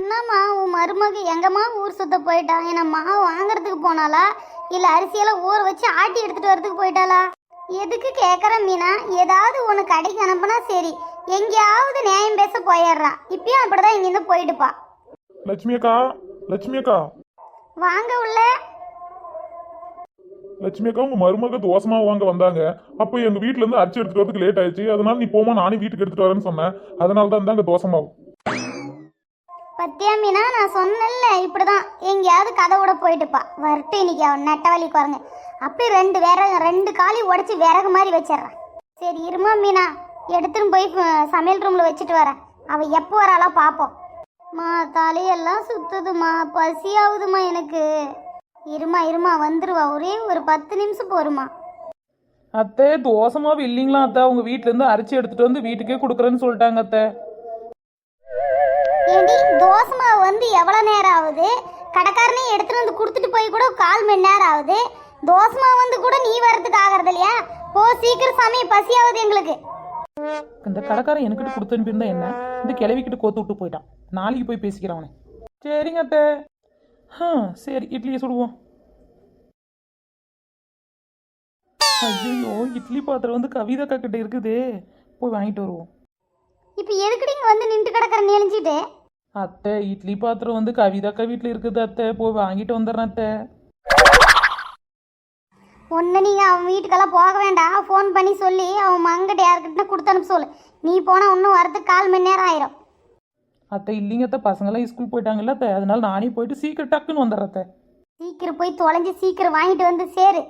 என்னம்மா உன் மருமக எங்கம்மா ஊர் சுத்த போயிட்டா? என்ன மாவு வாங்குறதுக்கு போனாளா? இல்ல அரிசியெல்லாம் ஊற வச்சு ஆட்டி எடுத்துட்டு வரதுக்கு போயிட்டாளா? எதுக்கு கேக்குற மீனா? ஏதாவது ஒன்று கடைக்கு அனுப்புனா சரி. எங்கேயாவது நியாயம் பேச போயிடுறான் இப்பயும் அப்படிதான் இங்கிருந்து போயிடுப்பா. லட்சுமி அக்கா லட்சுமி அக்கா. வாங்க உள்ள. லட்சுமி அக்கா உங்க மருமக தோசமா வாங்க வந்தாங்க. அப்போ எங்க வீட்ல இருந்து அரிசி எடுத்துட்டு வரதுக்கு லேட் ஆயிடுச்சு. அதனால நீ போமா நானே வீட்டுக்கு எடுத்துட்டு வரேன்னு சொன்னேன். அதனால தான் இந்தாங்க தோசை மாவு பத்தியா மீனா நான் சொன்னேன்ல இப்படிதான். எங்கேயாவது கதை விட போயிட்டுப்பா. வரட்டு இன்னைக்கு அவன் நெட்டவழி குரங்கு அப்படியே ரெண்டு விறகு ரெண்டு காலி உடச்சி விறகு மாதிரி வச்சிடுறான். சரி இருமா மீனா. எடுத்துன்னு போய் சமையல் ரூமில் வச்சுட்டு வரேன். அவள் எப்போ வராலாம் பார்ப்போம் மா தலையெல்லாம் சுத்துதுமா. பசியாகுதுமா எனக்கு. இருமா இருமா வந்துருவா. ஒரே ஒரு பத்து நிமிஷம் போருமா. அத்தை தோசை இல்லைங்களா அத்தை? உங்க வீட்ல இருந்து அரைச்சி எடுத்துட்டு வந்து வீட்டுக்கே கொடுக்குறேன்னு சொல்லிட்டாங்க அத்தை. ஏண்டி தோசை மாவு வந்து எவ்வளோ நேரம் ஆகுது? கடைக்காரனே எடுத்துட்டு வந்து கொடுத்துட்டு போய் கூட கால் மணி நேரம் ஆகுது. தோசை மாவு வந்து கூட நீ வரதுக்கு ஆகிறது இல்லையா? போ சீக்கிரம் சமயம் பசியாகுது எங்களுக்கு. இந்த கடைக்காரன் எனக்கிட்ட கொடுத்து அனுப்பியிருந்தா என்ன? இந்த கிளவிக்கிட்ட கோத்து விட்டு போயிட்டான். நாளைக்கு போய் பேசிக்கிறேன் அவனை. சரிங்க அத்தை. ஆ சரி இட்லியை சுடுவோம். ஐயோ இட்லி பாத்திரம் வந்து கவிதாக்கா கிட்ட இருக்குது. போய் வாங்கிட்டு வருவோம். இப்போ எதுக்குடி இங்கே வந்து நின்று கிடக்கிற நெளிஞ்சிட்டு அத்தை இட்லி பாத்திரம் வந்து கவிதாக்கா வீட்டில் இருக்குது அத்தை. போய் வாங்கிட்டு வந்துடுறேன் அத்தை. ஒன்று நீங்கள் அவன் வீட்டுக்கெல்லாம் போக வேண்டாம். ஃபோன் பண்ணி சொல்லி அவன் மங்கிட்ட யாருக்கிட்ட கொடுத்து அனுப்ப சொல்லு. நீ போனால் இன்னும் வரதுக்கு கால் மணி நேரம் ஆயிரும். அத்தை இல்லைங்க அத்தை. பசங்களாம் ஸ்கூல் போயிட்டாங்கல்ல அத்தை. அதனால நானே போயிட்டு சீக்கிரம் டக்குன்னு வந்துடுறேன் அத்தை. சீக்கிரம் போய் தொலைஞ்சு சீக்கிரம் வாங்கிட்டு வந்து சேரு.